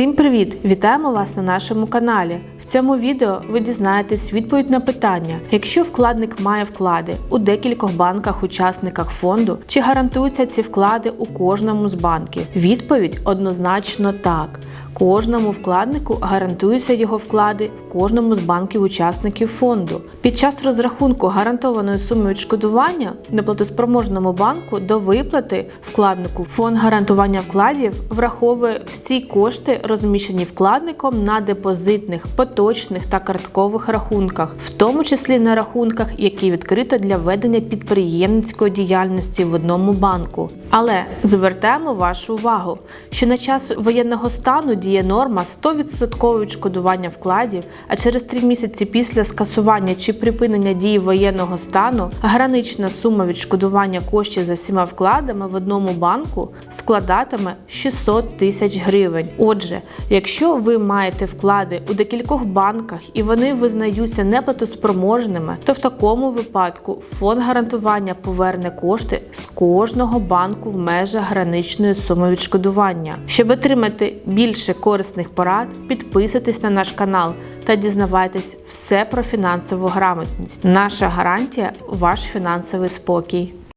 Всім привіт! Вітаємо вас на нашому каналі. В цьому відео ви дізнаєтесь відповідь на питання: якщо вкладник має вклади у декількох банках-учасниках фонду, чи гарантуються ці вклади у кожному з банків? Відповідь однозначно так. Кожному вкладнику гарантуються його вклади в кожному з банків-учасників фонду. Під час розрахунку гарантованої суми відшкодування неплатоспроможному банку до виплати вкладнику фонд гарантування вкладів враховує всі кошти, розміщені вкладником на депозитних, поточних та карткових рахунках, в тому числі на рахунках, які відкрито для ведення підприємницької діяльності в одному банку. Але звертаємо вашу увагу, що на час воєнного стану діє норма 100% відшкодування вкладів, а через 3 місяці після скасування чи припинення дії воєнного стану гранична сума відшкодування коштів за всіма вкладами в одному банку складатиме 600 тисяч гривень. Отже, якщо ви маєте вклади у декількох банках і вони визнаються неплатоспроможними, то в такому випадку фонд гарантування поверне кошти з кожного банку в межах граничної суми відшкодування. Щоб отримати більше корисних порад, підписуйтесь на наш канал та дізнавайтесь все про фінансову грамотність. Наша гарантія ваш фінансовий спокій.